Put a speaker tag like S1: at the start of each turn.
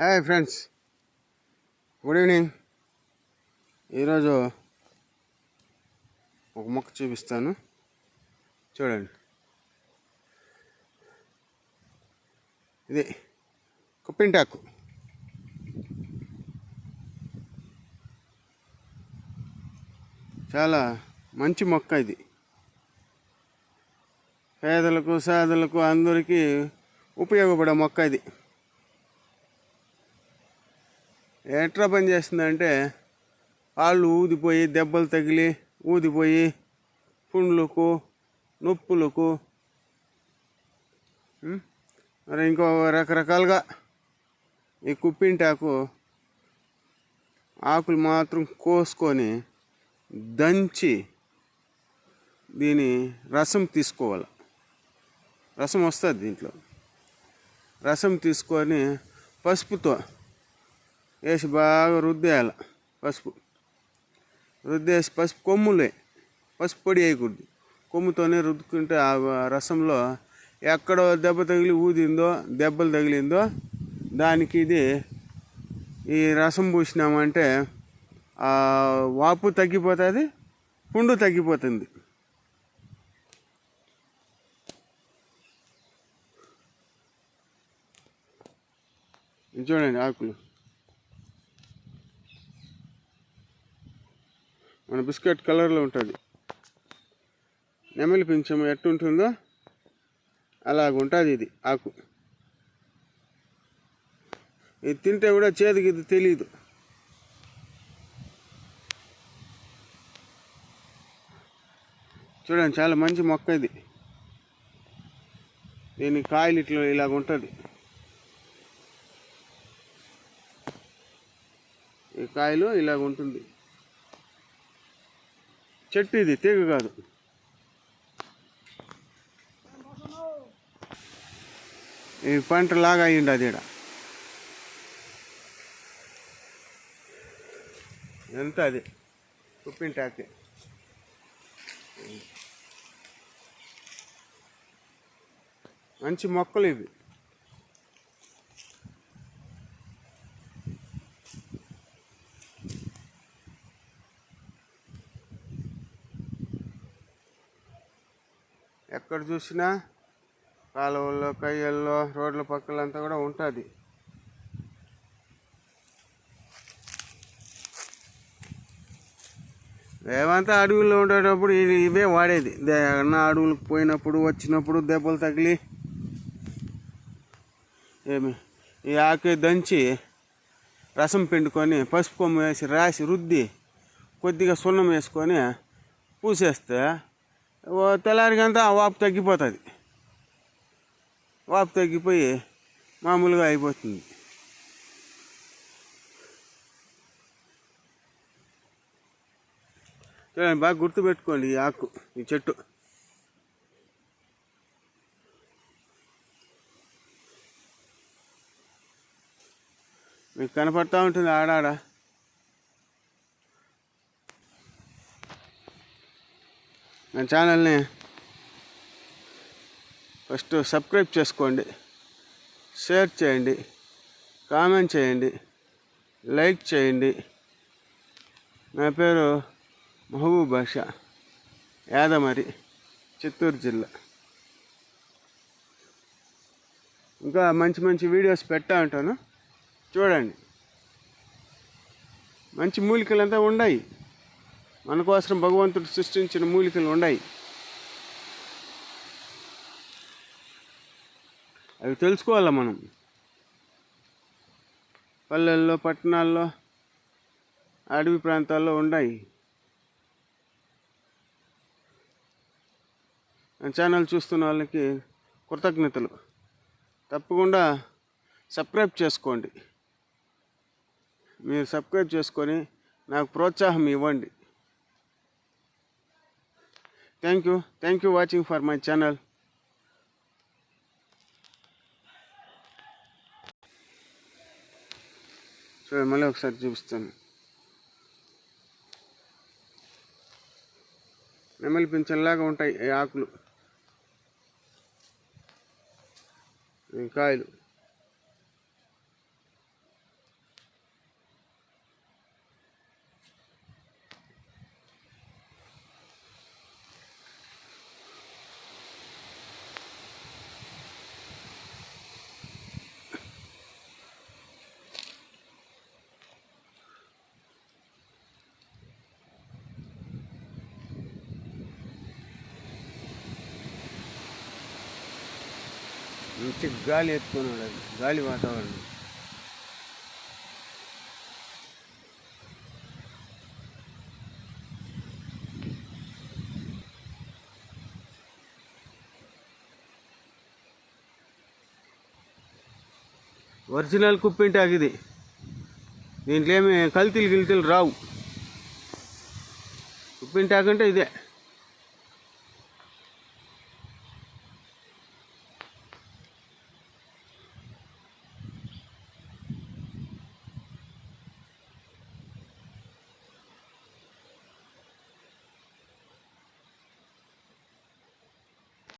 S1: Hi friends good evening ఈరోజు ఒక మొక్క చూపిస్తాను. చూడండి. ఇది కుప్పింటాకు. చాలా మంచి మొక్క ఇది. పేదలకు సాధులకు అందరికీ ఉపయోగపడే మొక్క ఇది. ఎట్లా పని చేస్తుందంటే కాళ్ళు ఊదిపోయి దెబ్బలు తగిలి ఊదిపోయి పుండ్లకు నొప్పులకు మరి ఇంకో రకరకాలుగా ఈ కుప్పింటాకు ఆకులు మాత్రం కోసుకొని దంచి దీని రసం తీసుకోవాలి. రసం వస్తుంది దీంట్లో. రసం తీసుకొని పసుపుతో వేసి బాగా రుద్దేయాలి పసుపు. రుద్దేసి పసుపు కొమ్ములే పసుపు పొడి వేయకూడదు. కొమ్ముతోనే రుద్దుకుంటే ఆ రసంలో ఎక్కడో దెబ్బ తగిలి ఊదిందో దెబ్బలు తగిలిందో దానికి ఇది ఈ రసం పూసినామంటే వాపు తగ్గిపోతుంది పుండు తగ్గిపోతుంది. చూడండి ఆకులు. మన బిస్కెట్ కలర్లో ఉంటుంది. నెమలి పింఛం ఎట్టుంటుందో అలాగుంటుంది ఇది ఆకు. ఇది తింటే కూడా చేతికి ఇది తెలియదు చూడండి చాలా మంచి మొక్క ఇది. దీని కాయలు ఇట్లా ఇలాగ ఉంటుంది. ఈ కాయలు ఇలాగ ఉంటుంది. చెట్టు ఇది తీగ కాదు. ఈ పంట లాగా అయ్యిండు అది ఈడ. ఎంత అది? ఉప్పింటాకి మంచి మొక్కలు ఇవి. ఎక్కడ చూసినా కాలువల్లో కయ్యల్లో రోడ్ల పక్కలంతా కూడా ఉంటుంది. మేమంతా అడవుల్లో ఉండేటప్పుడు ఇవే వాడేది. దే- అన్న అడవులకు పోయినప్పుడు వచ్చినప్పుడు దెబ్బలు తగిలి ఏమి ఈ ఆకు దంచి రసం పిండుకొని పసుపు కొమ్మ వేసి రాసి రుద్ది కొద్దిగా సున్నం వేసుకొని పూసేస్తే తెల్లారికంతా వాపు తగ్గిపోతుంది. వాపు తగ్గిపోయి మామూలుగా అయిపోతుంది. చూడండి బాగా గుర్తుపెట్టుకోండి ఈ ఆకు ఈ చెట్టు. మీకు కనపడతా ఉంటుంది ఆడాడ? మన ఛానల్ని ఫస్ట్ సబ్స్క్రైబ్ చేసుకోండి షేర్ చేయండి కామెంట్ చేయండి లైక్ చేయండి. నా పేరు మహబూబ్ బాషా యాదమరి చిత్తూరు జిల్లా. ఇంకా మంచి మంచి వీడియోస్ పెట్టా ఉంటాను. చూడండి. మంచి మూలికలంతా ఉన్నాయి. మన కోసం భగవంతుడు సృష్టించిన మూలికలు ఉన్నాయి. అవి తెలుసుకోవాలి మనం? పల్లెల్లో పట్టణాల్లో అడవి ప్రాంతాల్లో ఉన్నాయి. ఛానల్ చూస్తున్న వాళ్ళకి కృతజ్ఞతలు. తప్పకుండా సబ్స్క్రైబ్ చేసుకోండి. మీరు సబ్స్క్రైబ్ చేసుకొని నాకు ప్రోత్సాహం ఇవ్వండి. Thank you thank you watching for my channel చూడండి మళ్ళీ ఒకసారి చూపిస్తాను. నెమలి పింఛన్లాగా ఉంటాయి ఈ ఆకులు. కాయలు. మంచి గాలి ఎత్తుకున్నాడు అది గాలి వాతావరణం ఒరిజినల్ కుప్పింటాకు ఇది దీంట్లో ఏమి కల్తీలు గిల్తీలు రావు కుప్పింటాకు అంటే ఇదే